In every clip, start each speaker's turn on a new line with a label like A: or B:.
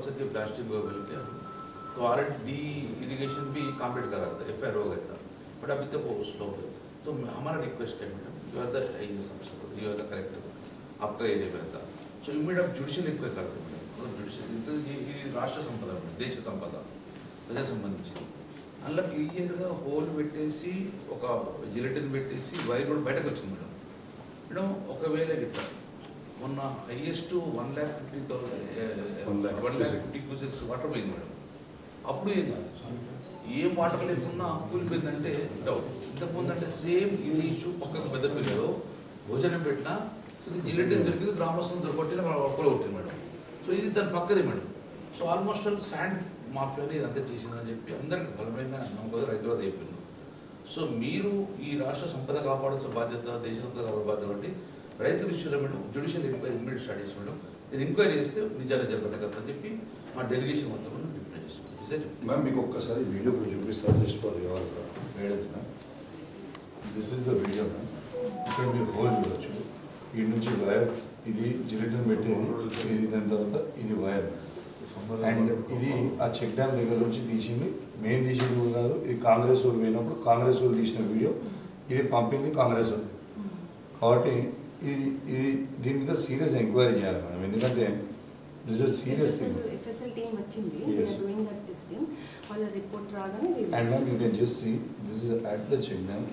A: को compulsory plastic बोल के तो आर डी इरिगेशन भी कंप्लीट करा था एफ हो गया था बट अभी तक वो स्लो है तो हमारा रिक्वेस्ट है madam you are the you are the character आपका एरिया में था సో ఇమీడియట్ జ్యుడిషియల్ ఎంక్వైరీ కడతాం మేడం జ్యుడిషియల్ ఇది ఇది రాష్ట్ర సంపద మేడం దేశ సంపద ప్రజా సంబంధించింది అందులో క్లియర్గా హోల్ పెట్టేసి ఒక జిలెటిన్ పెట్టేసి వైర్ కూడా బయటకు వచ్చింది మేడం మేడం ఒకవేళ గిట్ట మొన్న highest
B: one lakh
A: fifty thousand one lakh fifty cusecs water పోయింది మేడం అప్పుడు ఏం కాదు. ఏం వాటర్ లేకున్నా కూలిపోయిందంటే డౌట్ ఇంతకుముందు అంటే సేమ్ ఇది ఇష్యూ పక్కకు పెద్ద పిల్లలు భోజనం పెట్టినా ఇది జిల్లెటిన్ దొరికింది గ్రామస్తులు దొరకొట్టిన ఒక్కడే కొట్టింది మేడం. సో ఇది దాని పక్కదే madam. So almost all sand మాఫియాని ఇదంతా చేసిందని చెప్పి అందరికి బలమైన నమ్మకం రైతులు అయిపోయింది సో మీరు ఈ రాష్ట్ర సంపద కాపాడాల్సిన బాధ్యత దేశ సంపద కాపాడే బాధ్యత బట్టి రైతు విషయంలో madam judicial enquiry immediate start చేసి మేడం ఇది ఎంక్వైరీ చేస్తే నిజాలు అని చెప్పి మా డెలిగేషన్ మొత్తం చేసుకుంటాం సరే
B: మ్యామ్ మీకు ఒక్కసారి వీడియో కూడా చూపిస్తారు? Just for your guidance ma'am this is the video ma'am ఇక్కడ మీరు హోల్ చూడొచ్చు. ఈ నుంచి వైర్ ఇది జిలిటన్ పెట్టేది ఇది దాని తర్వాత ఇది వైర్ అండ్ ఇది ఆ చెక్ డ్యామ్ దగ్గర నుంచి తీసింది. మెయిన్ తీసింది కాదు ఇది కాంగ్రెస్ వాళ్ళు పోయినప్పుడు కాంగ్రెస్ వాళ్ళు తీసిన వీడియో ఇది పంపింది కాంగ్రెస్ వాళ్ళు. కాబట్టి ఇది ఇది దీని మీద సీరియస్ ఎంక్వైరీ చేయాలి మేడం ఎందుకంటే this is serious thing
C: FSL team వచ్చింది
B: Yes.
C: డూయింగ్ దట్ థింగ్ వాళ్ళ రిపోర్ట్ రాగానే we will-
B: And now you can just see, this is at the check dam,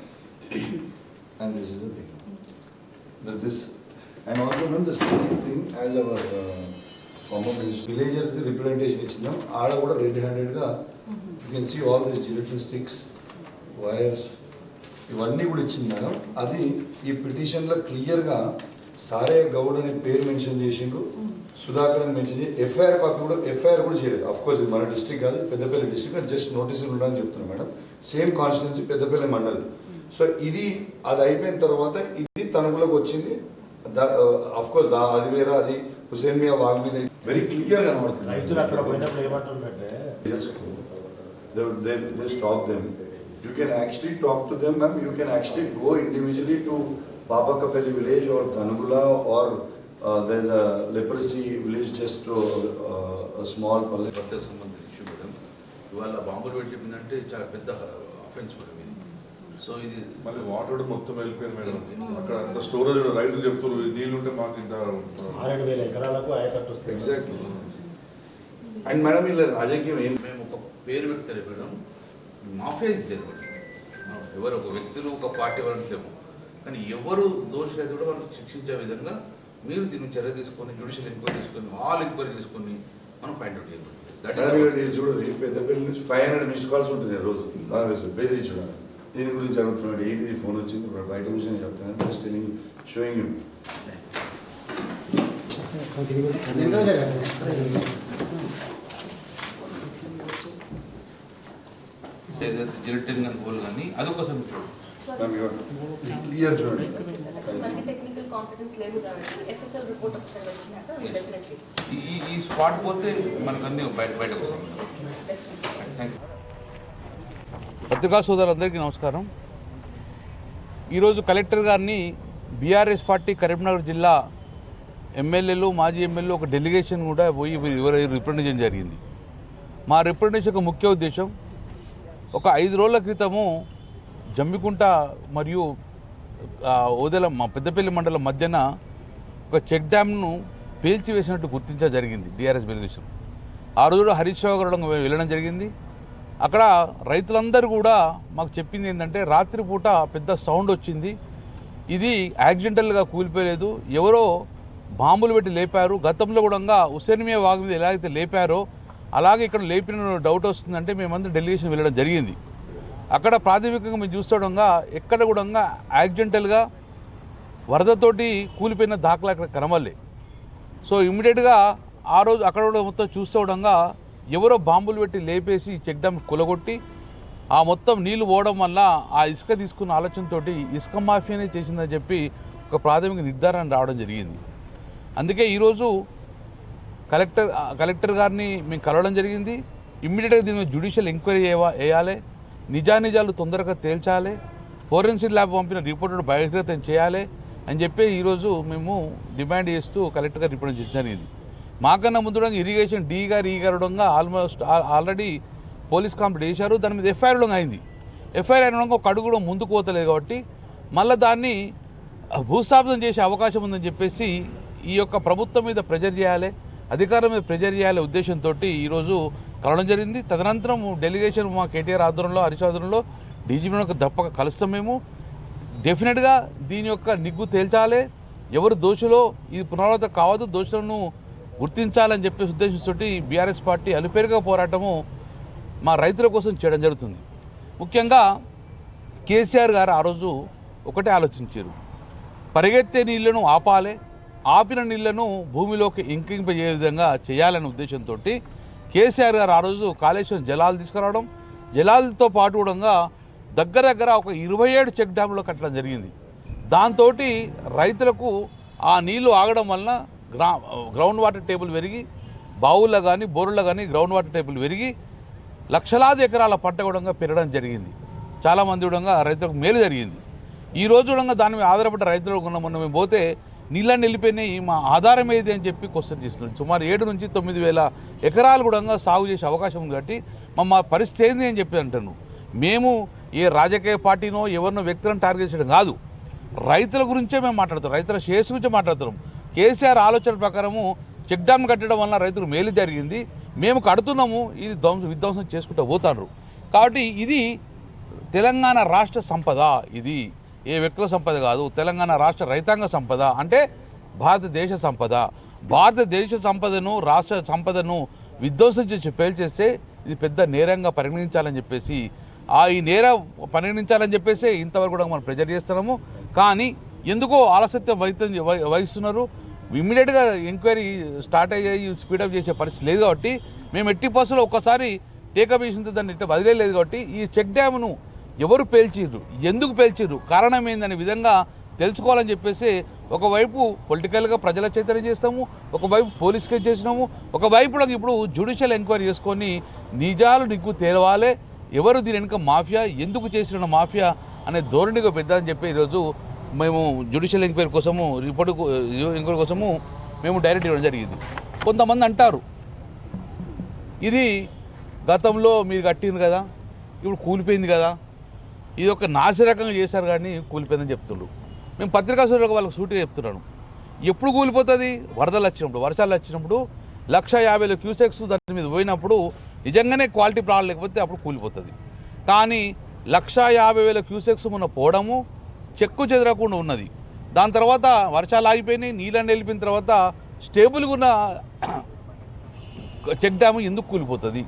B: and this is the thing. Now this, and also ma'am, the same thing as our uh, common is- villagers representation ఇచ్చిందాం ఆడ కూడా red హ్యాండెడ్గా
C: Mhm.
B: You can see all this gelatin sticks wires ఇవన్నీ కూడా ఇచ్చింది madam. అది ఈ పిటిషన్లో క్లియర్గా సారే గౌడ్ అనే పేరు మెన్షన్ చేసిండు. సుధాకర్ అని మెన్షన్ చేసి ఎఫ్ఐఆర్ కాపీ కూడా ఎఫ్ఐఆర్ కూడా చేయలేదు. అఫ్ కోర్స్ ఇది మన డిస్ట్రిక్ట్ కాదు పెద్దపల్లి డిస్ట్రిక్ట్ జస్ట్ నోటీసులు ఉండని చెప్తున్నాను మేడం. సేమ్ కాన్స్టిట్యున్సీ పెద్దపల్లి మండలి. సో ఇది అది అయిపోయిన తర్వాత ఇది తణుకులోకి వచ్చింది. అఫ్ కోర్స్ అది వేరే అది హుసేన్ మియా వాగ్ మీద వెరీ క్లియర్ కనబడుతుంది.
D: రైతులు అక్కడ పోయినప్పుడు ఏమంటుందంటే
B: they stop them. You can actually talk to them, ma'am. You can actually go individually to Papakapelli village or Tanugula or uh, there's a leprosy village just to uh, a small
A: సంబంధించిన issue madam ఇవాళ బాంబులు పెట్టిందంటే చాలా పెద్ద offence madam ఇది so ఇది
E: మళ్ళీ water మొత్తం వెళ్ళిపోయింది మేడం అక్కడ అంత స్టోరేజ్ రైతులు చెప్తున్నారు నీళ్ళుంటే మాకు ఇంత
D: ఆరేడు వేల ఎకరాలకు ఆయకట్టు వస్తుంది
B: Exactly. And madam, ఇలా రాజకీయం ఏం
A: మేము ఒక పేరు వ్యక్తి మేడం మాఫియా ఇస్ మనం ఎవరు ఒక వ్యక్తులు ఒక పార్టీ వాళ్ళేమో కానీ ఎవరు దోషులైతే కూడా వాళ్ళు శిక్షించే విధంగా మీరు దీన్ని చర్య తీసుకొని జ్యుడిషియల్ ఎంక్వైరీ తీసుకొని ఆల్ ఎంక్వైరీ చేసుకొని మనం ఫైండ్ అవుట్ చేయాలి దట్
B: Madam, ఇక్కడ ఇది చూడు ఈ పెద్దపల్లి నుంచి ఫైవ్ హండ్రెడ్ మిస్డ్ కాల్స్ ఉంటుంది రోజు కాంగ్రెస్ బెదిరించడం దీని గురించి అడుగుతున్నాడు. ఏంటిది ఫోన్ వచ్చింది. ఇప్పుడు బయట విషయం చెప్తాను జస్ట్ టెలింగ్ షోయింగ్ యూ
A: ఏదైతే జిలటిన్ కానీ హోల్ కానీ అదొకసారి చూడండి
B: క్లియర్ చూడండి
A: ఈ ఈ స్పాట్ పోతే మనకు అన్ని బయట బయటకు యూ పత్రికా సోదరులందరికీ నమస్కారం. ఈరోజు కలెక్టర్ గారిని బీఆర్ఎస్ పార్టీ కరీంనగర్ జిల్లా ఎమ్మెల్యేలు మాజీ ఎమ్మెల్యేలు ఒక డెలిగేషన్ కూడా పోయి రిప్రజెంట్ చేయడం జరిగింది. మా రిప్రజెంటేషన్ యొక్క ముఖ్య ఉద్దేశం ఒక ఐదు రోజుల క్రితము జమ్మికుంట మరియు ఓదెల మా పెద్దపల్లి మండలం మధ్యన ఒక చెక్ డ్యామ్ను పేల్చివేసినట్టు గుర్తించడం జరిగింది డిఆర్ఎస్ డెలిగేషన్ ఆ రోజు హరీష్ రావు గారు వెళ్ళడం జరిగింది. అక్కడ రైతులందరూ కూడా మాకు చెప్పింది ఏంటంటే రాత్రిపూట పెద్ద సౌండ్ వచ్చింది. ఇది యాక్సిడెంటల్గా కూలిపోయలేదు ఎవరో బాంబులు పెట్టి లేపారు. గతంలో కూడా హుసేన్మియా వాగు మీద ఎలా అయితే లేపారో అలాగే ఇక్కడ లేపిన డౌట్ వస్తుందంటే మేమందరం డెలిగేషన్ వెళ్ళడం జరిగింది. అక్కడ ప్రాథమికంగా మేము చూస్తుండగా ఎక్కడ కూడా యాక్సిడెంటల్గా వరదతోటి కూలిపోయిన దాఖలా అక్కడ కనబడలే. సో ఇమ్మీడియట్గా ఆ రోజు అక్కడ కూడా మొత్తం చూస్తుండగా ఎవరో బాంబులు పెట్టి లేపేసి చెక్ డ్యామ్ కులగొట్టి ఆ మొత్తం నీళ్ళు పోవడం వల్ల ఆ ఇసుక తీసుకున్న ఆలోచనతోటి ఇసుక మాఫియానే చేసిందని చెప్పి ఒక ప్రాథమిక నిర్ధారణ రావడం జరిగింది. అందుకే ఈరోజు కలెక్టర్ కలెక్టర్ గారిని మేము కలవడం జరిగింది. ఇమ్మీడియట్గా దీని మీద జ్యుడిషియల్ ఎంక్వైరీ వేయాలి. నిజానిజాలు తొందరగా తేల్చాలి. ఫోరెన్సిక్ ల్యాబ్ పంపిన రిపోర్ట్ బహిర్గతం చేయాలి అని చెప్పి ఈరోజు మేము డిమాండ్ చేస్తూ కలెక్టర్ గారు రిపోర్ట్ జరిగింది. మాకన్నా ముందు ఇరిగేషన్ డీ గారు ఈ గారు ఆల్మోస్ట్ ఆల్రెడీ పోలీస్ కంప్లైంట్ చేశారు. దాని మీద ఎఫ్ఐఆర్ అయింది. ఎఫ్ఐఆర్ అయిన ఒక అడుగు కూడా ముందుకు పోతలేదు కాబట్టి మళ్ళీ దాన్ని భూస్థాపితం చేసే అవకాశం ఉందని చెప్పేసి ఈ యొక్క ప్రభుత్వం మీద ప్రెజర్ చేయాలి. అధికారం మీద ప్రెజర్ చేయాలనే ఉద్దేశంతో ఈరోజు కలవడం జరిగింది. తదనంతరం డెలిగేషన్ మా కేటీఆర్ ఆధ్వర్యంలో హరీష్ ఆధ్వర్యంలో డీజీపీ దప్పక కలుస్తాం మేము. డెఫినెట్గా దీని యొక్క నిగ్గు తేల్చాలి. ఎవరు దోషులో ఇది పునరావృత కావద్దు దోషులను గుర్తించాలని చెప్పేసి ఉద్దేశంతో బీఆర్ఎస్ పార్టీ అలుపేరుగా పోరాటము మా రైతుల కోసం చేయడం జరుగుతుంది. ముఖ్యంగా కేసీఆర్ గారు ఆ రోజు ఒకటే ఆలోచించారు. పరిగెత్తే నీళ్ళను ఆపాలి ఆపిన నీళ్ళను భూమిలోకి ఇంకింపజే విధంగా చేయాలనే ఉద్దేశంతో కేసీఆర్ గారు ఆ రోజు కాళేశ్వరం జలాలు తీసుకురావడం జలాలతో పాటు కూడా దగ్గర దగ్గర ఒక ఇరవై ఏడు చెక్ డ్యాములు కట్టడం జరిగింది. దాంతో రైతులకు ఆ నీళ్ళు ఆగడం వలన గ్రా గ్రౌండ్ వాటర్ టేబుల్ పెరిగి బావుల్లో కానీ బోరుల్లో కానీ గ్రౌండ్ వాటర్ టేబుల్ పెరిగి లక్షలాది ఎకరాల పంట కూడా పెరగడం జరిగింది. చాలామంది కూడా రైతులకు మేలు జరిగింది. ఈ రోజు కూడా దాని మీద ఆధారపడ్డ రైతులు కూడా మొన్న మేము పోతే నీళ్ళని వెళ్ళిపోయినాయి మా ఆధారం ఏది అని చెప్పి క్వశ్చన్ చేస్తున్నాడు సుమారు ఏడు నుంచి తొమ్మిది వేల ఎకరాలు కూడా సాగు చేసే అవకాశం ఉంది కాబట్టి మా మా పరిస్థితి ఏంది అని చెప్పి అంటాను మేము ఏ రాజకీయ పార్టీనో ఎవరినో వ్యక్తులను టార్గెట్ చేయడం కాదు. రైతుల గురించే మేము మాట్లాడుతాం రైతుల శ్రేయస్సు గురించి మాట్లాడుతున్నాం. కేసీఆర్ ఆలోచన ప్రకారము చెక్ డ్యామ్ కట్టడం వల్ల రైతులు మేలు జరిగింది. మేము కడుతున్నాము ఇది ధ్వంసం విధ్వంసం చేసుకుంటూ పోతారు. కాబట్టి ఇది తెలంగాణ రాష్ట్ర సంపద ఇది. ఏ వ్యక్తుల సంపద కాదు తెలంగాణ రాష్ట్ర రైతాంగ సంపద అంటే భారతదేశ సంపద. భారతదేశ సంపదను రాష్ట్ర సంపదను విధ్వంసం చేసి పేల్చేస్తే ఇది పెద్ద నేరంగా పరిగణించాలని చెప్పేసి ఆ ఈ నేర పరిగణించాలని చెప్పేసి ఇంతవరకు కూడా మనం ప్రెజర్ చేస్తున్నాము. కానీ ఎందుకో ఆలస్యత్వం వహితం వహిస్తున్నారు. ఇమ్మీడియట్గా ఎంక్వైరీ స్టార్ట్ అయ్యి స్పీడప్ చేసే పరిస్థితి లేదు కాబట్టి మేము ఎట్టి బస్సులో ఒక్కసారి టేకప్ చేసిన దాన్ని ఇట్లా వదిలేదు కాబట్టి ఈ చెక్ డ్యామ్ను ఎవరు పేల్చిర్రు? ఎందుకు పేల్చిర్రు? కారణం ఏందనే విధంగా తెలుసుకోవాలని చెప్పేసి ఒకవైపు పొలిటికల్గా ప్రజల చైతన్యం చేస్తాము ఒకవైపు పోలీస్ కేసు చేసినాము ఒకవైపు ఇప్పుడు జ్యుడిషియల్ ఎంక్వైరీ చేసుకొని నిజాలు నిగ్గు తేలవాలే ఎవరు దీని వెనుక మాఫియా ఎందుకు చేసిన మాఫియా అనే ధోరణిగా పెద్దని చెప్పి ఈరోజు మేము జ్యుడిషియల్ ఎంక్వైరీ కోసము రిపోర్ట్ ఎంక్వైరీ కోసము మేము డైరెక్ట్ ఇవ్వడం జరిగింది. కొంతమంది అంటారు ఇది గతంలో మీరు కట్టింది కదా ఇప్పుడు కూలిపోయింది కదా ఇది ఒక నాసిరకంగా చేశారు కానీ కూలిపోయిందని చెప్తుండ్రు. మేము పత్రికా సూర్యులకు వాళ్ళకి సూటిగా చెప్తున్నాను. ఎప్పుడు కూలిపోతుంది? వరదలు వచ్చినప్పుడు వర్షాలు వచ్చినప్పుడు లక్ష యాభై వేల క్యూసెక్స్ దాని మీద పోయినప్పుడు నిజంగానే క్వాలిటీ ప్రాబ్లం లేకపోతే అప్పుడు కూలిపోతుంది. కానీ లక్ష యాభై వేల క్యూసెక్స్ మొన్న పోవడము చెక్కు చెదరకుండా ఉన్నది. దాని తర్వాత వర్షాలు ఆగిపోయినాయి నీళ్ళని వెళ్ళిపోయిన తర్వాత స్టేబుల్గా ఉన్న చెక్ డ్యాము ఎందుకు కూలిపోతుంది?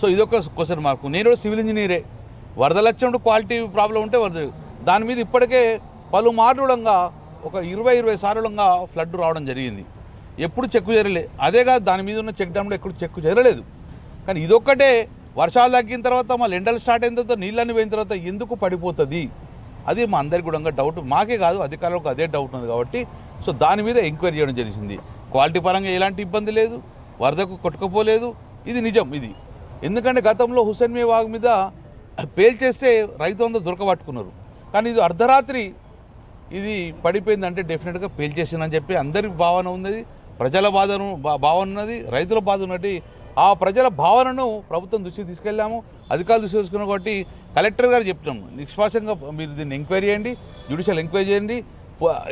A: సో ఇదొక క్వశ్చన్ మార్కు. నేను కూడా సివిల్ ఇంజనీరే. వరదలు వచ్చినప్పుడు క్వాలిటీ ప్రాబ్లం ఉంటే వరద. దాని మీద ఇప్పటికే పలు కూడా ఒక ఇరవై ఇరవై సార్లుగా ఫ్లడ్ రావడం జరిగింది. ఎప్పుడు చెక్కు చేరలే. అదే కాదు దాని మీద ఉన్న చెక్ డ్యామ్లో ఎప్పుడు చెక్కు చేరలేదు. కానీ ఇదొక్కటే వర్షాలు తగ్గిన తర్వాత మళ్ళీ ఎండలు స్టార్ట్ అయిన తర్వాత నీళ్ళని పోయిన తర్వాత ఎందుకు పడిపోతుంది? అది మా అందరికి కూడా డౌట్. మాకే కాదు అధికారులకు అదే డౌట్ ఉంది కాబట్టి సో దాని మీద ఎంక్వైరీ చేయడం జరిగింది. క్వాలిటీ పరంగా ఎలాంటి ఇబ్బంది లేదు వరదకు కొట్టుకుపోలేదు. ఇది నిజం ఇది. ఎందుకంటే గతంలో హుసేన్ మీ వాగ్ మీద పేల్చేస్తే రైతు అందరూ దొరకబట్టుకున్నారు. కానీ ఇది అర్ధరాత్రి ఇది పడిపోయిందంటే డెఫినెట్గా పేల్చేసిందని చెప్పి అందరికి భావన ఉన్నది ప్రజల బాధను భావన ఉన్నది రైతుల బాధ ఉన్నది. ఆ ప్రజల భావనను ప్రభుత్వం దృష్టికి తీసుకెళ్ళాము అధికారులు దృష్టి తీసుకున్నాం కాబట్టి కలెక్టర్ గారు చెప్తున్నాము నిష్పాక్షంగా మీరు దీన్ని ఎంక్వైరీ చేయండి జ్యుడిషియల్ ఎంక్వైరీ చేయండి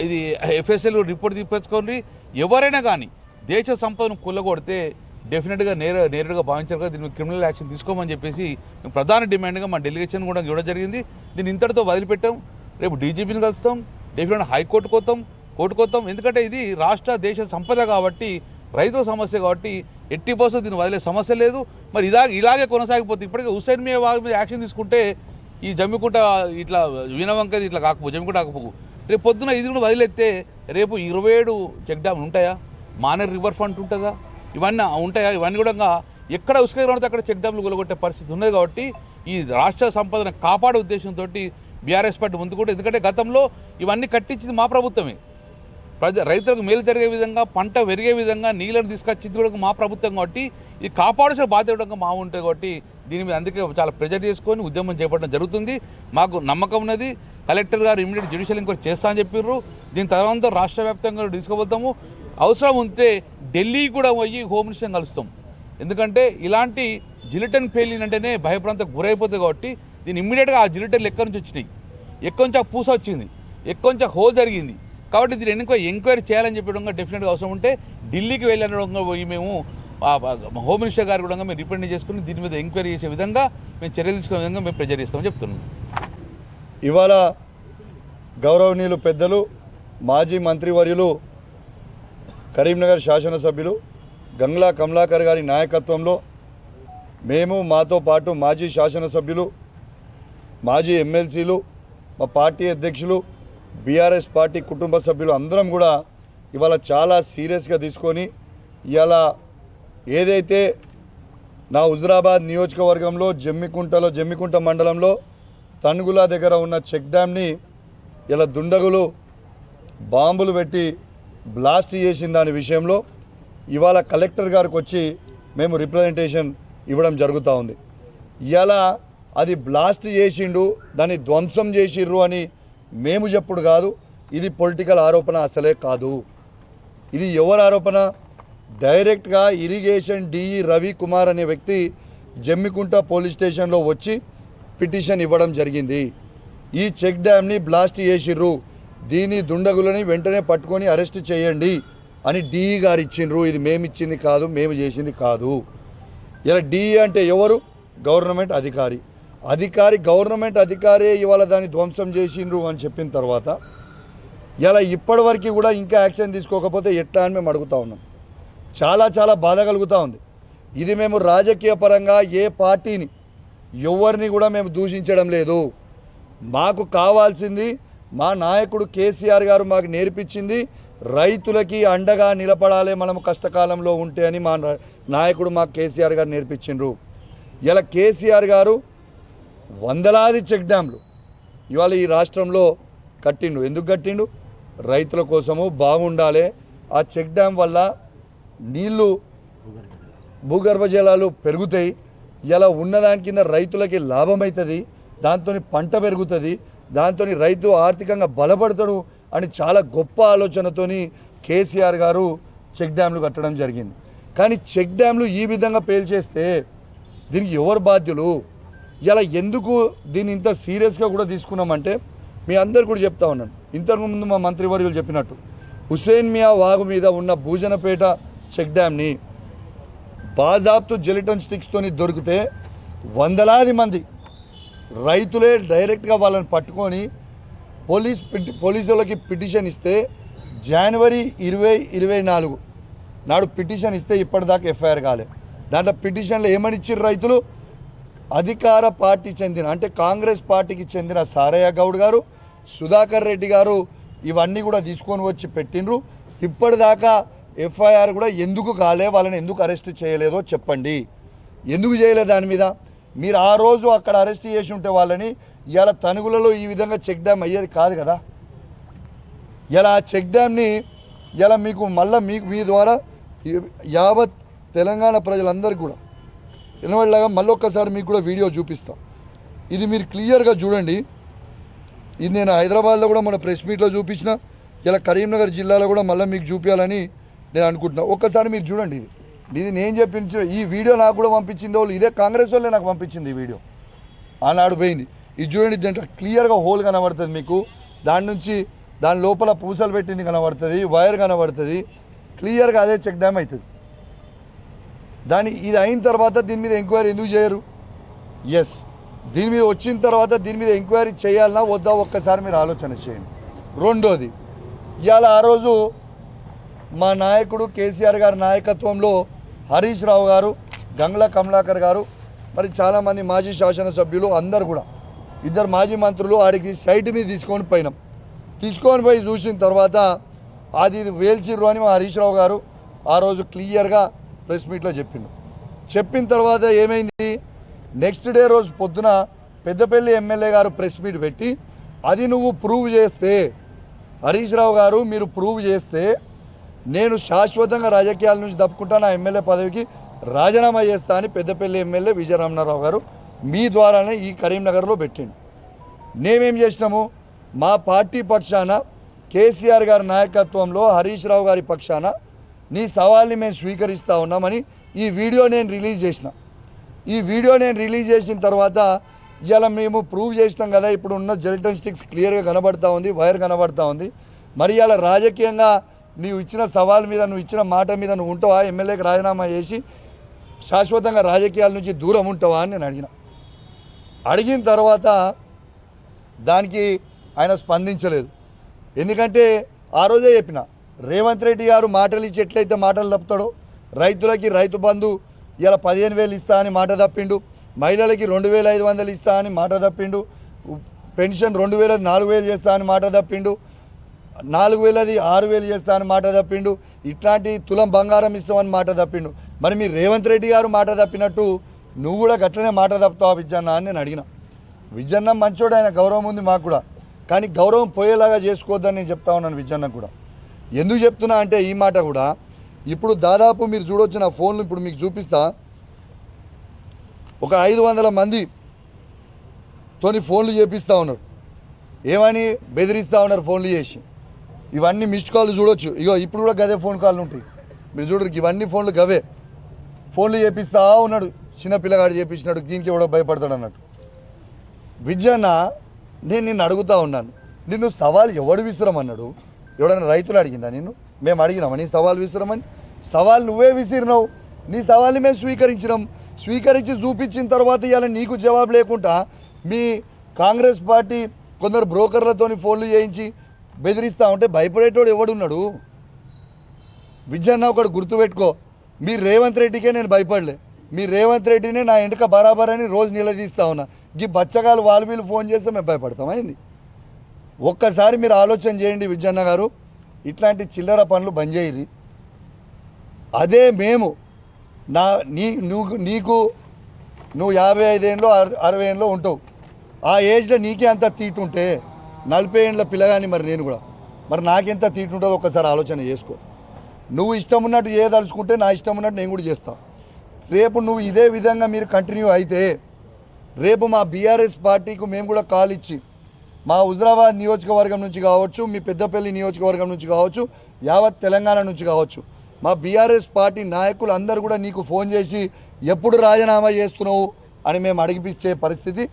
A: ఇది ఎఫ్ఎస్ఎల్ రిపోర్ట్ తీపించుకోండి ఎవరైనా కానీ దేశ సంపదను కొల్లగొడితే డెఫినెట్గా నేర నేరుగా భావించారు కదా దీని క్రిమినల్ యాక్షన్ తీసుకోమని చెప్పేసి ప్రధాన డిమాండ్గా మా డెలిగేషన్ కూడా ఇవ్వడం జరిగింది. దీన్ని ఇంతటితో వదిలిపెట్టాం. రేపు డీజీపీని కలుస్తాం. డెఫినెట్ హైకోర్టు కోతాం కోర్టు కోతాం ఎందుకంటే ఇది రాష్ట్ర దేశ సంపద కాబట్టి రైతుల సమస్య కాబట్టి ఎట్టి పోసం దీన్ని వదిలే సమస్య లేదు. మరి ఇదా ఇలాగే కొనసాగిపోతే ఇప్పటికే హుసైన్ మీ మీద యాక్షన్ తీసుకుంటే ఈ జమ్మికుంట ఇట్లా వినవంకది ఇట్లా కాకపో జమ్మికుంట కాకపోకు రేపు పొద్దున ఇది కూడా వదిలేస్తే రేపు ఇరవై ఏడు చెక్ డ్యామ్లు ఉంటాయా? మానేర్ రివర్ ఫ్రంట్ ఉంటుందా? ఇవన్నీ ఉంటాయా? ఇవన్నీ కూడా ఎక్కడ ఉసుక పడితే అక్కడ చెక్ డ్యామ్లు కూలగొట్టే పరిస్థితి ఉన్నది కాబట్టి ఈ రాష్ట్ర సంపదను కాపాడే ఉద్దేశంతో బీఆర్ఎస్ పార్టీ ముందు కూడా ఎందుకంటే గతంలో ఇవన్నీ కట్టించింది మా ప్రభుత్వమే. ప్రజ రైతులకు మేలు జరిగే విధంగా పంట పెరిగే విధంగా నీళ్ళను తీసుకొచ్చింది కూడా మా ప్రభుత్వం కాబట్టి ఇది కాపాడాల్సిన బాధ్యత కూడా మా ఉంటుంది కాబట్టి దీని మీద అందుకే చాలా ప్రెజర్ చేసుకొని ఉద్యమం చేపట్టడం జరుగుతుంది. మాకు నమ్మకం ఉన్నది. కలెక్టర్ గారు ఇమీడియట్ జ్యుడిషియల్ ఎంక్వైరీ చేస్తా అని చెప్పారు దీని తర్వాత రాష్ట్ర వ్యాప్తంగా తీసుకుపోతాము. అవసరం ఉంటే ఢిల్లీ కూడా పోయి హోమ్ మినిస్టర్ కలుస్తాం. ఎందుకంటే ఇలాంటి జిలిటన్ ఫెయిలింగ్ అంటేనే భయప్రాంతకు గురైపోతుంది కాబట్టి దీన్ని ఇమ్మీడియట్గా ఆ జిలిటన్లు ఎక్కడి నుంచి వచ్చినాయి? ఎక్కడి నుంచి ఆ పూస వచ్చింది? ఎక్కడి నుంచి ఆ హోల్ జరిగింది? కాబట్టి దీన్ని ఎన్నికో ఎంక్వైరీ చేయాలని చెప్పడం డెఫినెట్గా అవసరం ఉంటే ఢిల్లీకి వెళ్ళడం పోయి మేము హోమ్ మినిస్టర్ గారు కూడా మేము రిప్రెండ్ చేసుకుని దీని మీద ఎంక్వైరీ చేసే విధంగా మేము చర్యలు తీసుకునే విధంగా మేము ప్రెజర్ ఇస్తామని చెప్తున్నాం.
B: ఇవాళ గౌరవనీయులు పెద్దలు మాజీ మంత్రివర్యులు కరీంనగర్ శాసనసభ్యులు గంగ్లా కమలాకర్ గారి నాయకత్వంలో మేము మాతో పాటు మాజీ శాసనసభ్యులు మాజీ ఎమ్మెల్సీలు మా పార్టీ అధ్యక్షులు బీఆర్ఎస్ పార్టీ కుటుంబ సభ్యులు అందరం కూడా ఇవాళ చాలా సీరియస్గా తీసుకొని ఇవాళ ఏదైతే నా హుజరాబాద్ నియోజకవర్గంలో జమ్మికుంటలో జమ్మికుంట మండలంలో తణుగుల దగ్గర ఉన్న చెక్ డ్యామ్ని ఇలా దుండగులు బాంబులు పెట్టి బ్లాస్ట్ చేసిన దాని విషయంలో ఇవాళ కలెక్టర్ గారికి వచ్చి మేము రిప్రజెంటేషన్ ఇవ్వడం జరుగుతూ ఉంది. ఇవాళ అది బ్లాస్ట్ చేసిండు దాన్ని ధ్వంసం చేసిర్రు అని మేము చెప్పుడు కాదు ఇది పొలిటికల్ ఆరోపణ అసలే కాదు. ఇది ఎవరి ఆరోపణ? డైరెక్ట్గా ఇరిగేషన్ డిఈ రవి కుమార్ అనే వ్యక్తి జమ్మికుంట పోలీస్ స్టేషన్లో వచ్చి పిటిషన్ ఇవ్వడం జరిగింది. ఈ చెక్ డ్యామ్ని బ్లాస్ట్ చేసిర్రు. దీని దుండగులని వెంటనే పట్టుకొని అరెస్ట్ చేయండి అని డిఈ గారు ఇచ్చిండ్రు. ఇది మేము ఇచ్చింది కాదు మేము చేసింది కాదు. ఇలా డిఈ అంటే ఎవరు? గవర్నమెంట్ అధికారి. అధికారి గవర్నమెంట్ అధికారే ఇవాళ దాన్ని ధ్వంసం చేసిండ్రు అని చెప్పిన తర్వాత ఇలా ఇప్పటివరకు కూడా ఇంకా యాక్షన్ తీసుకోకపోతే ఎట్లా అని మేము అడుగుతా ఉన్నాం. చాలా చాలా బాధ కలుగుతూ ఉంది. ఇది మేము రాజకీయ పరంగా ఏ పార్టీని ఎవరిని కూడా మేము దూషించడం లేదు. మాకు కావాల్సింది మా నాయకుడు కేసీఆర్ గారు మాకు నేర్పించింది రైతులకి అండగా నిలబడాలి మనం కష్టకాలంలో ఉంటే అని మా నాయకుడు మాకు కేసీఆర్ గారు నేర్పించిండ్రు. ఇలా కేసీఆర్ గారు వందలాది చెక్ డ్యామ్లు ఇవాళ ఈ రాష్ట్రంలో కట్టిండు ఎందుకు కట్టిండు రైతుల కోసము బాగుండాలి. ఆ చెక్ డ్యామ్ వల్ల నీళ్ళు భూగర్భ జలాలు పెరుగుతాయి. ఇలా ఉన్నదాని కింద రైతులకి లాభం అవుతుంది దాంతో పంట పెరుగుతుంది. దాంతో రైతు ఆర్థికంగా బలపడతాడు అని చాలా గొప్ప ఆలోచనతోని కేసీఆర్ గారు చెక్ డ్యామ్లు కట్టడం జరిగింది. కానీ చెక్ డ్యామ్లు ఈ విధంగా పేల్చేస్తే దీనికి ఎవరు బాధ్యులు? ఇలా ఎందుకు దీన్ని ఇంత సీరియస్గా కూడా తీసుకున్నామంటే మీ అందరు కూడా చెప్తా ఉన్నాను. ఇంతకుముందు మా మంత్రివర్యులు చెప్పినట్టు హుసేన్ మియా వాగు మీద ఉన్న భూజనపేట చెక్ డ్యామ్ని బాజాబ్తో జెలిటన్ స్టిక్స్తోని దొరికితే వందలాది మంది రైతులే డైరెక్ట్గా వాళ్ళని పట్టుకొని పోలీస్ పిటి పోలీసులకి పిటిషన్ ఇస్తే జనవరి ఇరవై ఇరవై నాలుగు నాడు పిటిషన్ ఇస్తే ఇప్పటిదాకా ఎఫ్ఐఆర్ కాలే. దాంట్లో పిటిషన్లో ఏమనిచ్చారు రైతులు? అధికార పార్టీ చెందిన అంటే కాంగ్రెస్ పార్టీకి చెందిన సారయ్య గౌడ్ గారు సుధాకర్ రెడ్డి గారు ఇవన్నీ కూడా తీసుకొని వచ్చి పెట్టిండ్రు. ఇప్పటిదాకా ఎఫ్ఐఆర్ కూడా ఎందుకు కాలే? వాళ్ళని ఎందుకు అరెస్ట్ చేయలేదో చెప్పండి. ఎందుకు చేయలేదు దాని మీద? మీరు ఆ రోజు అక్కడ అరెస్ట్ చేసి ఉంటే వాళ్ళని ఇలా తణుగులలో ఈ విధంగా చెక్ డ్యామ్ అయ్యేది కాదు కదా. ఇలా ఆ చెక్ డ్యామ్ని ఇలా మీకు మళ్ళీ మీకు మీ ద్వారా యావత్ తెలంగాణ ప్రజలందరికీ కూడా వినబడలాగా మళ్ళీ ఒక్కసారి మీకు కూడా వీడియో చూపిస్తాం. ఇది మీరు క్లియర్గా చూడండి. ఇది నేను హైదరాబాద్లో కూడా మన ప్రెస్ మీట్లో చూపించిన ఇలా కరీంనగర్ జిల్లాలో కూడా మళ్ళీ మీకు చూపించాలని నేను అనుకుంటున్నాను ఒక్కసారి మీరు చూడండి ఇది. ఇది నేను చెప్పించు ఈ వీడియో నాకు కూడా పంపించింది వాళ్ళు. ఇదే కాంగ్రెస్ వాళ్ళే నాకు పంపించింది ఈ వీడియో. ఆనాడు పోయింది. ఇది చూడండి దీంట్లో క్లియర్గా హోల్ కనబడుతుంది మీకు. దాని నుంచి దాని లోపల పూసలు పెట్టింది కనబడుతుంది వైర్ కనబడుతుంది. క్లియర్గా అదే చెక్ డ్యామ్ అవుతుంది. దాని ఇది అయిన తర్వాత దీని మీద ఎంక్వైరీ ఎందుకు చేయరు? ఎస్ దీని మీద వచ్చిన తర్వాత దీని మీద ఎంక్వైరీ చేయాలన్నా వద్దా ఒక్కసారి మీరు ఆలోచన చేయండి. రెండోది ఇవాళ ఆ రోజు మా నాయకుడు కేసీఆర్ గారి నాయకత్వంలో హరీష్ రావు గారు గంగ్ల కమలాకర్ గారు మరి చాలామంది మాజీ శాసనసభ్యులు అందరు కూడా. ఇద్దరు మాజీ మంత్రులు ఆడికి సైట్ మీద తీసుకొని పోయినాం. తీసుకొని పోయి చూసిన తర్వాత అది వేల్చిర్రు అని మా హరీష్ రావు గారు ఆ రోజు క్లియర్గా ప్రెస్ మీట్లో చెప్పిండు. చెప్పిన తర్వాత ఏమైంది? నెక్స్ట్ డే రోజు పొద్దున పెద్దపల్లి ఎమ్మెల్యే గారు ప్రెస్ మీట్ పెట్టి అది నువ్వు ప్రూవ్ చేస్తే హరీష్ రావు గారు మీరు ప్రూవ్ చేస్తే నేను శాశ్వతంగా రాజకీయాల నుంచి తప్పుకుంటా నా ఎమ్మెల్యే పదవికి రాజీనామా చేస్తా అని పెద్దపల్లి ఎమ్మెల్యే విజయరామనారావు గారు మీ ద్వారానే ఈ కరీంనగర్లో పెట్టిండు. మేమేం చేసినాము? మా పార్టీ పక్షాన కేసీఆర్ గారి నాయకత్వంలో హరీష్ రావు గారి పక్షాన నీ సవాల్ని మేము స్వీకరిస్తూ ఉన్నామని ఈ వీడియో నేను రిలీజ్ చేసిన. ఈ వీడియో నేను రిలీజ్ చేసిన తర్వాత ఇలా మేము ప్రూవ్ చేసినాం కదా ఇప్పుడు ఉన్న జెలిటన్ స్టిక్స్ క్లియర్గా కనబడతా ఉంది వైర్ కనబడతా ఉంది. మరి ఇలా రాజకీయంగా నీవు ఇచ్చిన సవాల్ మీద నువ్వు ఇచ్చిన మాట మీద నువ్వు ఉంటావా? ఎమ్మెల్యేకి రాజీనామా చేసి శాశ్వతంగా రాజకీయాల నుంచి దూరం ఉంటావా అని నేను అడిగిన. అడిగిన తర్వాత దానికి ఆయన స్పందించలేదు. ఎందుకంటే ఆ రోజే చెప్పిన రేవంత్ రెడ్డి గారు మాటలు ఇచ్చి ఎట్లయితే మాటలు తప్పుతాడో రైతులకి రైతు బంధు ఇలా పదిహేను వేలు ఇస్తా అని మాట తప్పిండు మహిళలకి రెండు వేల ఐదు వందలు ఇస్తా అని మాట తప్పిండు పెన్షన్ రెండు వేల నాలుగు వేలు చేస్తా అని మాట తప్పిండు నాలుగు వేలది ఆరు వేలు చేస్తా అని మాట తప్పిండు. ఇట్లాంటి తులం బంగారం ఇస్తామని మాట తప్పిండు. మరి మీ రేవంత్ రెడ్డి గారు మాట తప్పినట్టు నువ్వు కూడా గట్లనే మాట తప్పుతావు విజ్జన్న అని నేను అడిగిన. విజయన్న మంచోడు ఆయన గౌరవం ఉంది మాకు కూడా. కానీ గౌరవం పోయేలాగా చేసుకోవద్దని నేను చెప్తా ఉన్నాను విజన్న కూడా. ఎందుకు చెప్తున్నా అంటే ఈ మాట కూడా ఇప్పుడు దాదాపు మీరు చూడొచ్చు నా ఫోన్లు ఇప్పుడు మీకు చూపిస్తా. ఒక ఐదు వందల మంది తోని ఫోన్లు చేపిస్తూ ఉన్నారు. ఏమని బెదిరిస్తూ ఉన్నారు ఫోన్లు చేసి? ఇవన్నీ మిస్డ్ కాల్ చూడొచ్చు. ఇగో ఇప్పుడు కూడా గదే ఫోన్ కాల్ ఉంటాయి. మీరు చూడరు ఇవన్నీ ఫోన్లు గవే. ఫోన్లు చేపిస్తా ఉన్నాడు. చిన్న పిల్లగాడు చేపించినాడు దీనికి ఎవడో భయపడతాడు అన్నట్టు. విజయన్న నేను నిన్ను అడుగుతా ఉన్నాను. నిన్ను సవాల్ ఎవడు విసిరమన్నాడు? ఎవడైనా రైతులు అడిగిందా నిన్ను? మేము అడిగినామా? నీ సవాల్ విసిరమని? సవాల్ నువ్వే విసిరినావు. నీ సవాల్ని మేము స్వీకరించినాం. స్వీకరించి చూపించిన తర్వాత ఇవాళ నీకు జవాబు లేకుండా మీ కాంగ్రెస్ పార్టీ కొందరు బ్రోకర్లతోని ఫోన్లు చేయించి బెదిరిస్తా ఉంటే భయపడేటోడు ఎవడున్నాడు? విజయన్న ఒకటి గుర్తుపెట్టుకో మీ రేవంత్ రెడ్డికే నేను భయపడలే. మీ రేవంత్ రెడ్డిని నా వెనుక బరాబర్ అని రోజు నిలదీస్తా ఉన్నా. ఈ బచ్చగాలు వాళ్ళు వీళ్ళు ఫోన్ చేస్తే మేము భయపడతాం. అయింది. ఒక్కసారి మీరు ఆలోచన చేయండి విజయన్న గారు. ఇట్లాంటి చిల్లర పనులు బంద్ చేయరు అదే మేము. నా నీ నువ్వు నీకు నువ్వు యాభై ఐదేళ్ళు అరవై ఏళ్ళలో ఉంటావు. ఆ ఏజ్లో నీకే అంత తీటు ఉంటే నలభై ఏళ్ళ పిల్లగాని మరి నేను కూడా. మరి నాకెంత తీటు ఉంటుందో ఒక్కసారి ఆలోచన చేసుకో. నువ్వు ఇష్టం ఉన్నట్టు చేయదలుచుకుంటే నా ఇష్టం ఉన్నట్టు నేను కూడా చేస్తాను రేపు నువ్వు ఇదే విధంగా మీరు కంటిన్యూ అయితే రేపు మా బీఆర్ఎస్ పార్టీకి మేము కూడా కాల్ ఇచ్చి మా హుజరాబాద్ నియోజకవర్గం నుంచి కావచ్చు మీ పెద్దపల్లి నియోజకవర్గం నుంచి కావచ్చు యావత్ తెలంగాణ నుంచి కావచ్చు మా బీఆర్ఎస్ పార్టీ నాయకులు అందరూ కూడా నీకు ఫోన్ చేసి ఎప్పుడు రాజీనామా చేస్తున్నావు అని మేము అడిగిపించే పరిస్థితి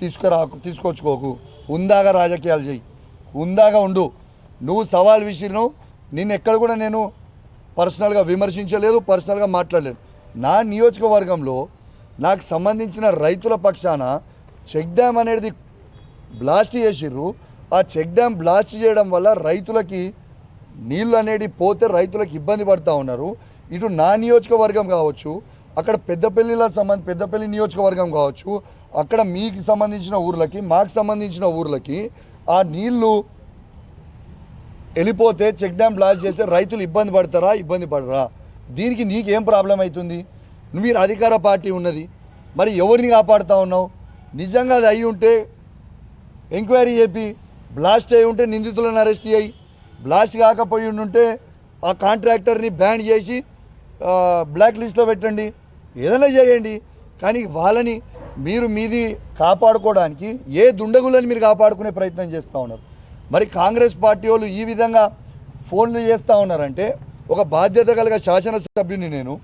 B: తీసుకురాకు తీసుకొచ్చుకోకు. ఉందాగా రాజకీయాలు చేయి. ఉందాగా ఉండు. నువ్వు సవాల్ విసిరినావు. నిన్ను ఎక్కడ కూడా నేను పర్సనల్గా విమర్శించలేదు పర్సనల్గా మాట్లాడలేదు. నా నియోజకవర్గంలో నాకు సంబంధించిన రైతుల పక్షాన చెక్ డ్యామ్ అనేది బ్లాస్ట్ చేసిర్రు. ఆ చెక్ డ్యామ్ బ్లాస్ట్ చేయడం వల్ల రైతులకి నీళ్ళు అనేది పోతే రైతులకు ఇబ్బంది పడుతూ ఉన్నారు. ఇటు నా నియోజకవర్గం కావచ్చు అక్కడ పెద్దపల్లిలో సంబంధ పెద్దపల్లి నియోజకవర్గం కావచ్చు అక్కడ మీకు సంబంధించిన ఊర్లకి మాకు సంబంధించిన ఊర్లకి ఆ నీళ్ళు వెళ్ళిపోతే చెక్ డ్యామ్ బ్లాస్ట్ చేస్తే రైతులు ఇబ్బంది పడతారా ఇబ్బంది పడరా? దీనికి నీకేం ప్రాబ్లం అవుతుంది? మీరు అధికార పార్టీ ఉన్నది మరి ఎవరిని కాపాడుతూ ఉన్నావు? నిజంగా అది అయి ఉంటే ఎంక్వైరీ చెప్పి బ్లాస్ట్ అయి ఉంటే నిందితులను అరెస్ట్ చేయి. బ్లాస్ట్ కాకపోయి ఉంటే ఆ కాంట్రాక్టర్ని బ్యాన్ చేసి బ్లాక్ లిస్ట్లో పెట్టండి. ఏదైనా చేయండి. కానీ వాళ్ళని మీరు మీది కాపాడుకోవడానికి ఏ దుండగులని మీరు కాపాడుకునే ప్రయత్నం చేస్తూ ఉన్నారు? మరి కాంగ్రెస్ పార్టీ వాళ్ళు ఈ విధంగా ఫోన్లు చేస్తూ ఉన్నారంటే ఒక బాధ్యత కలిగ శాసనసభ్యుని నేను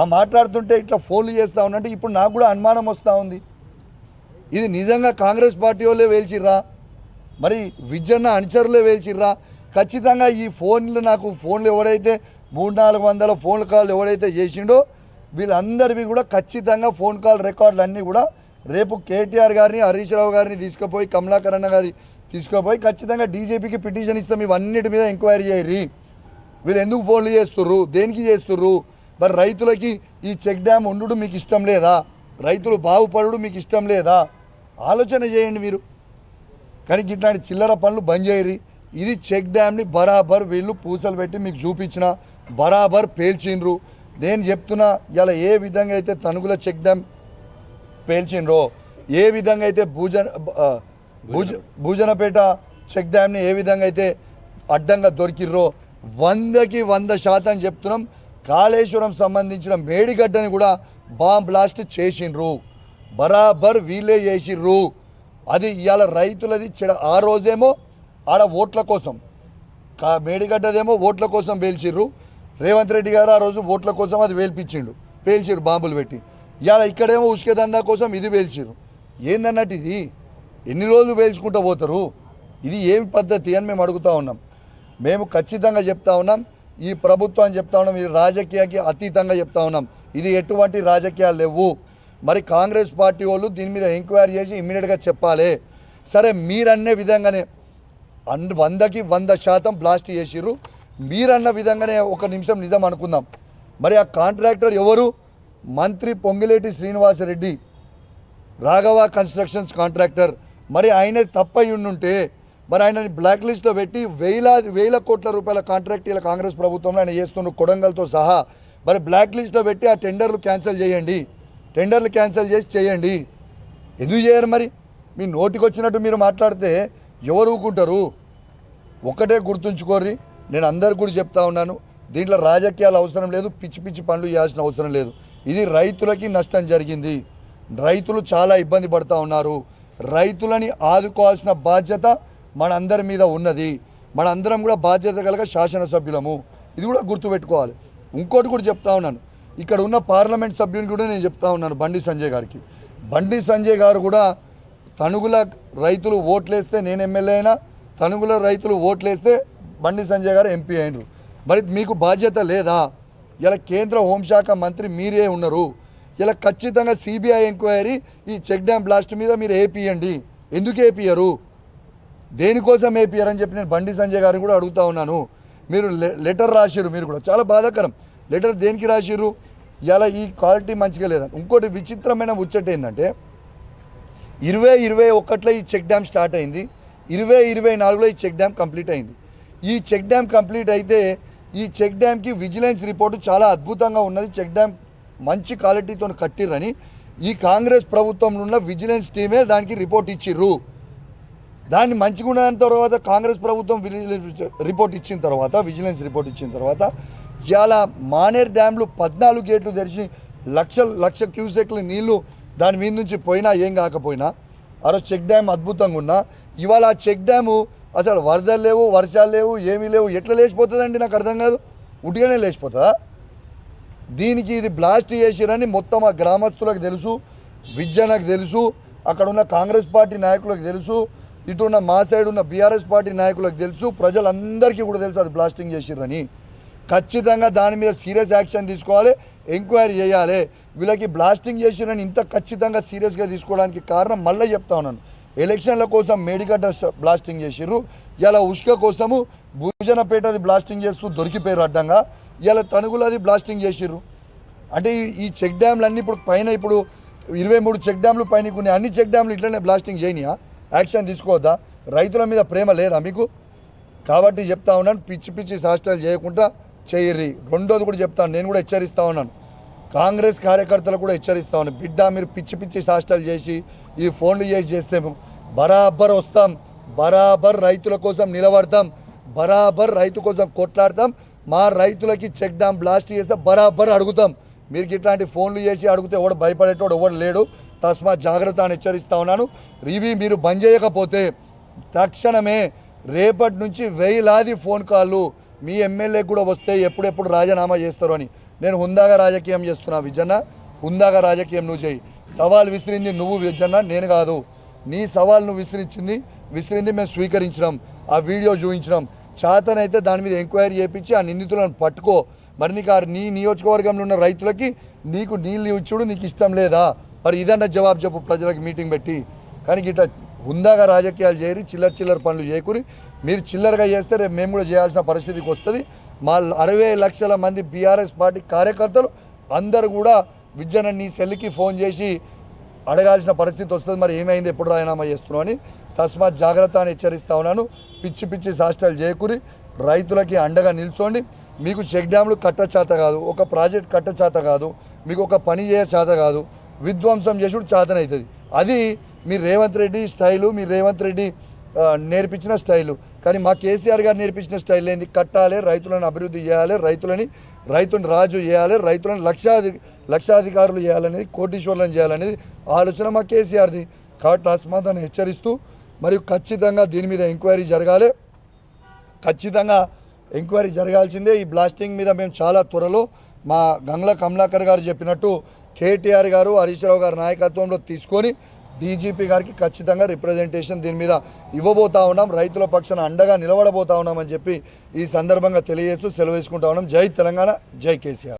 B: ఆ మాట్లాడుతుంటే ఇట్లా ఫోన్లు చేస్తూ ఉన్నట్టే ఇప్పుడు నాకు కూడా అనుమానం వస్తూ ఉంది. ఇది నిజంగా కాంగ్రెస్ పార్టీ వాళ్ళే వేల్చిర్రా? మరి విజన్న అనుచరులే వేల్చిర్రా? ఖచ్చితంగా ఈ ఫోన్లు నాకు ఫోన్లు ఎవడైతే మూడు నాలుగు వందల ఫోన్ కాల్ ఎవడైతే చేసిండో వీళ్ళందరివి కూడా ఖచ్చితంగా ఫోన్ కాల్ రికార్డులు అన్నీ కూడా రేపు కేటీఆర్ గారిని హరీష్ రావు గారిని తీసుకుపోయి కమలాకర్ అన్న గారి తీసుకుపోయి ఖచ్చితంగా డీజీపీకి పిటిషన్ ఇస్తాం. ఇవన్నిటి మీద ఎంక్వైరీ చేయరి వీళ్ళు ఎందుకు ఫోన్లు చేస్తుర్రు? దేనికి చేస్తుర్రు? మరి రైతులకి ఈ చెక్ డ్యామ్ ఉండడు మీకు ఇష్టం లేదా? రైతులు బాగుపడడు మీకు ఇష్టం లేదా? ఆలోచన చేయండి మీరు. కానీ ఇట్లాంటి చిల్లర పనులు బంద్ చేయరి. ఇది చెక్ డ్యామ్ని బరాబర్ వీళ్ళు పూసలు పెట్టి మీకు చూపించిన బరాబర్ పేల్చిండ్రు. నేను చెప్తున్నా ఇలా ఏ విధంగా అయితే తనుగుల చెక్ డ్యామ్ పేల్చిండ్రో ఏ విధంగా అయితే భూజన భూజ భూజనపేట చెక్ డ్యామ్ని ఏ విధంగా అయితే అడ్డంగా దొరికిర్రో వందకి వంద శాతం చెప్తున్నాం. కాళేశ్వరం సంబంధించిన మేడిగడ్డని కూడా బాంబ్ బ్లాస్ట్ చేసిండ్రు. బరాబర్ వీళ్ళే చేసిర్రు. అది ఇవాళ రైతులది చెడ ఆ రోజేమో ఆడ ఓట్ల కోసం కా మేడిగడ్డదేమో ఓట్ల కోసం పేల్చిర్రు. రేవంత్ రెడ్డి గారు ఆ రోజు ఓట్ల కోసం అది వేల్పించిండు. పేల్చిరు బాంబులు పెట్టి. ఇవాళ ఇక్కడేమో ఉసుకే దందా కోసం ఇది వేల్చిరు ఏందన్నట్టు ఇది? ఎన్ని రోజులు వేల్చుకుంటూ పోతారు? ఇది ఏమి పద్ధతి అని మేము అడుగుతూ ఉన్నాం. మేము ఖచ్చితంగా చెప్తా ఉన్నాం. ఈ ప్రభుత్వం చెప్తా ఉన్నాం. ఇది రాజకీయానికి అతీతంగా చెప్తా ఉన్నాం. ఇది ఎటువంటి రాజకీయాలు లేవు. మరి కాంగ్రెస్ పార్టీ వాళ్ళు దీని మీద ఎంక్వైరీ చేసి ఇమ్మీడియట్గా చెప్పాలి. సరే మీరన్నే విధంగానే అన్ వందకి వంద శాతం బ్లాస్ట్ చేసిర్రు. మీరన్న విధంగానే ఒక నిమిషం నిజం అనుకుందాం. మరి ఆ కాంట్రాక్టర్ ఎవరు? మంత్రి Ponguleti Srinivasa Reddy. Raghava constructions contractor. మరి ఆయన తప్పయి ఉండుంటే మరి ఆయనని బ్లాక్ లిస్ట్లో పెట్టి వేలాది వేల కోట్ల రూపాయల కాంట్రాక్ట్ ఇలా కాంగ్రెస్ ప్రభుత్వంలో ఆయన చేస్తున్న కొడంగల్తో సహా. మరి బ్లాక్ లిస్ట్లో పెట్టి ఆ టెండర్లు క్యాన్సిల్ చేయండి. టెండర్లు క్యాన్సిల్ చేసి చేయండి. ఎందుకు చేయరు మరి? మీ నోటికి వచ్చినట్టు మీరు మాట్లాడితే ఎవరు ఊకుంటారు? ఒకటే గుర్తుంచుకోర్రి. నేను అందరు కూడా చెప్తా ఉన్నాను దీంట్లో రాజకీయాలు అవసరం లేదు పిచ్చి పిచ్చి పనులు చేయాల్సిన అవసరం లేదు. ఇది రైతులకి నష్టం జరిగింది. రైతులు చాలా ఇబ్బంది పడుతూ ఉన్నారు. రైతులని ఆదుకోవాల్సిన బాధ్యత మనందరి మీద ఉన్నది. మనందరం కూడా బాధ్యత కలగ శాసనసభ్యులము. ఇది కూడా గుర్తుపెట్టుకోవాలి. ఇంకోటి కూడా చెప్తా ఉన్నాను. ఇక్కడ ఉన్న పార్లమెంట్ సభ్యుని కూడా నేను చెప్తా ఉన్నాను బండి సంజయ్ గారికి. బండి సంజయ్ గారు కూడా తణుగుల రైతులు ఓట్లేస్తే నేను ఎమ్మెల్యే అయినా తణుగుల రైతులు ఓట్లేస్తే బండి సంజయ్ గారు ఎంపీ అయినరు. మరి మీకు బాధ్యత లేదా? ఇలా కేంద్ర హోంశాఖ మంత్రి మీరే ఉన్నారు. ఇలా ఖచ్చితంగా సిబిఐ ఎంక్వైరీ ఈ చెక్ డ్యామ్ బ్లాస్ట్ మీద మీరు ఏపీయండి. ఎందుకు ఏపీయరు? దేనికోసం ఏపీఆర్ అని చెప్పి నేను బండి సంజయ్ గారిని కూడా అడుగుతా ఉన్నాను. మీరు లె- లెటర్ రాసిరు మీరు కూడా. చాలా బాధాకరం. లెటర్ దేనికి రాసిరు ఇలా ఈ క్వాలిటీ మంచిగా లేదని ఇంకోటి విచిత్రమైన ముచ్చట ఏంటంటే ఇరవై ఇరవై ఒకటిలో ఈ చెక్ డ్యామ్ స్టార్ట్ అయింది. ఇరవై ఇరవై నాలుగులో ఈ చెక్ డ్యామ్ కంప్లీట్ అయింది. ఈ చెక్ డ్యామ్ కంప్లీట్ అయితే ఈ చెక్ డ్యామ్కి విజిలెన్స్ రిపోర్టు చాలా అద్భుతంగా ఉన్నది. చెక్ డ్యామ్ మంచి క్వాలిటీతో కట్టిర్రని. ఈ కాంగ్రెస్ ప్రభుత్వంలో ఉన్న విజిలెన్స్ టీమే దానికి రిపోర్ట్ ఇచ్చిర్రు. దాన్ని మంచిగా ఉన్న తర్వాత కాంగ్రెస్ ప్రభుత్వం రిపోర్ట్ ఇచ్చిన తర్వాత విజిలెన్స్ రిపోర్ట్ ఇచ్చిన తర్వాత ఇవాళ మానేర్ డ్యామ్లు పద్నాలుగు గేట్లు తెరిచి లక్ష లక్ష క్యూసెక్ల నీళ్ళు దాని మీద నుంచి పోయినా ఏం కాకపోయినా ఆ రోజు చెక్ డ్యామ్ అద్భుతంగా ఉన్నా. ఇవాళ ఆ చెక్ డ్యాము అసలు వరదలు లేవు వర్షాలు లేవు ఏమీ లేవు. ఎట్లా లేచిపోతుందండి? నాకు అర్థం కాదు. ఉట్టిగానే లేచిపోతుందా దీనికి ఇది బ్లాస్ట్ చేసిరని మొత్తం ఆ గ్రామస్తులకు తెలుసు విద్యనకు తెలుసు అక్కడ ఉన్న కాంగ్రెస్ పార్టీ నాయకులకు తెలుసు ఇటు ఉన్న మా సైడ్ ఉన్న బీఆర్ఎస్ పార్టీ నాయకులకు తెలుసు ప్రజలందరికీ కూడా తెలుసు అది బ్లాస్టింగ్ చేసిరని. ఖచ్చితంగా దాని మీద సీరియస్ యాక్షన్ తీసుకోవాలి ఎంక్వైరీ చేయాలి. వీళ్ళకి బ్లాస్టింగ్ చేసిరని ఇంత ఖచ్చితంగా సీరియస్గా తీసుకోవడానికి కారణం మళ్ళీ చెప్తా ఉన్నాను. ఎలక్షన్ల కోసం మేడిగడ్డ బ్లాస్టింగ్ చేసిర్రు. ఇలా ఉష్క కోసము భూజనపేటది బ్లాస్టింగ్ చేస్తూ దొరికిపోయారు అడ్డంగా. ఇలా తణుగులది బ్లాస్టింగ్ చేసిర్రు. అంటే ఈ- ఈ చెక్ డ్యామ్లు అన్నీ ఇప్పుడు పైన ఇప్పుడు ఇరవై మూడు చెక్ డ్యామ్లు పైన కొన్ని అన్ని చెక్ డ్యామ్లు ఇట్లనే బ్లాస్టింగ్ చేయనియా? యాక్షన్ తీసుకోవద్దా? రైతుల మీద ప్రేమ లేదా మీకు? కాబట్టి చెప్తా ఉన్నాను. పిచ్చి పిచ్చి శాస్త్రాలు చేయకుండా చేయర్రి. రెండోది కూడా చెప్తాను. నేను కూడా హెచ్చరిస్తా ఉన్నాను. కాంగ్రెస్ కార్యకర్తలు కూడా హెచ్చరిస్తా ఉన్నాను బిడ్డ మీరు పిచ్చి పిచ్చి శాస్త్రాలు చేసి ఈ ఫోన్లు చేసి చేస్తే బరాబర్ వస్తాం. బరాబర్ రైతుల కోసం నిలబడతాం. బరాబర్ రైతు కోసం కొట్లాడతాం. మా రైతులకి చెక్ డ్యామ్ బ్లాస్ట్ చేస్తే బరాబర్ అడుగుతాం. మీరు ఇట్లాంటి ఫోన్లు చేసి అడిగితే ఎవడు భయపడేటోడు? ఎవడు లేడు? తస్మాత్ జాగ్రత్త అని హెచ్చరిస్తా ఉన్నాను. ఇవి మీరు బంద్ చేయకపోతే తక్షణమే రేపటి నుంచి వేలాది ఫోన్ కాళ్ళు మీ ఎమ్మెల్యే కూడా వస్తే ఎప్పుడెప్పుడు రాజీనామా చేస్తారు అని నేను హుందాగా రాజకీయం చేస్తున్నా విజన్న హుందాగా రాజకీయం నువ్వు చేయి. సవాల్ విసిరింది నువ్వు విజన్న నేను కాదు. నీ సవాల్ నువ్వు విసిరించింది విసిరింది మేము స్వీకరించినాం. ఆ వీడియో చూపించినాం. చేతనైతే దాని మీద ఎంక్వైరీ చేయించి ఆ నిందితులను పట్టుకో. మరి నీకు ఆ నీ నియోజకవర్గంలో ఉన్న రైతులకి నీకు నీళ్ళు ఇచ్చుడు నీకు ఇష్టం లేదా? మరి ఇదన్న జవాబు చెప్పు ప్రజలకు మీటింగ్ పెట్టి. కానీ ఇట్లా హుందాగా రాజకీయాలు చేరి చిల్లర చిల్లర పనులు చేయకూరి మీరు చిల్లరగా చేస్తే రేపు మేము కూడా చేయాల్సిన పరిస్థితికి వస్తుంది. మా అరవై లక్షల మంది బీఆర్ఎస్ పార్టీ కార్యకర్తలు అందరూ కూడా విద్యను నీ సెల్కి ఫోన్ చేసి అడగాల్సిన పరిస్థితి వస్తుంది. మరి ఏమైంది? ఎప్పుడు రాజీనామా చేస్తున్నావు అని తస్మాత్ జాగ్రత్త అని హెచ్చరిస్తా ఉన్నాను. పిచ్చి పిచ్చి శాస్త్రాలు చేకూరి రైతులకి అండగా నిల్చోండి. మీకు చెక్ డ్యామ్లు కట్ట చేత కాదు. ఒక ప్రాజెక్ట్ కట్ట చేత కాదు. మీకు ఒక పని చేయ చేత కాదు. విధ్వంసం చేసుడు చేతనవుతుంది అది మీ రేవంత్ రెడ్డి స్టైలు మీ రేవంత్ రెడ్డి నేర్పించిన స్టైలు. కానీ మా కేసీఆర్ గారు నేర్పించిన స్టైల్ ఏంది? కట్టాలి రైతులను అభివృద్ధి చేయాలి రైతులని రైతుని రాజు చేయాలి రైతులను లక్షాధి లక్షాధికారులు చేయాలనేది కోటీశ్వర్లను చేయాలనేది ఆలోచన మా కేసీఆర్ది. కాబట్టి తస్మాత్ హెచ్చరిస్తూ మరియు ఖచ్చితంగా దీని మీద ఎంక్వైరీ జరగాలి. ఖచ్చితంగా ఎంక్వైరీ జరగాల్సిందే. ఈ బ్లాస్టింగ్ మీద మేము చాలా త్వరలో మా గంగ్ల కమలాకర్ గారు చెప్పినట్టు కేటీఆర్ గారు హరీశ్రావు గారి నాయకత్వంలో తీసుకొని డీజీపీ గారికి ఖచ్చితంగా రిప్రజెంటేషన్ దీని మీద ఇవ్వబోతా ఉన్నాం. రైతుల పక్షాన అండగా నిలబడబోతా ఉన్నామని చెప్పి ఈ సందర్భంగా తెలియజేస్తూ సెలవు వేసుకుంటా ఉన్నాం. జై తెలంగాణ జై కేసీఆర్.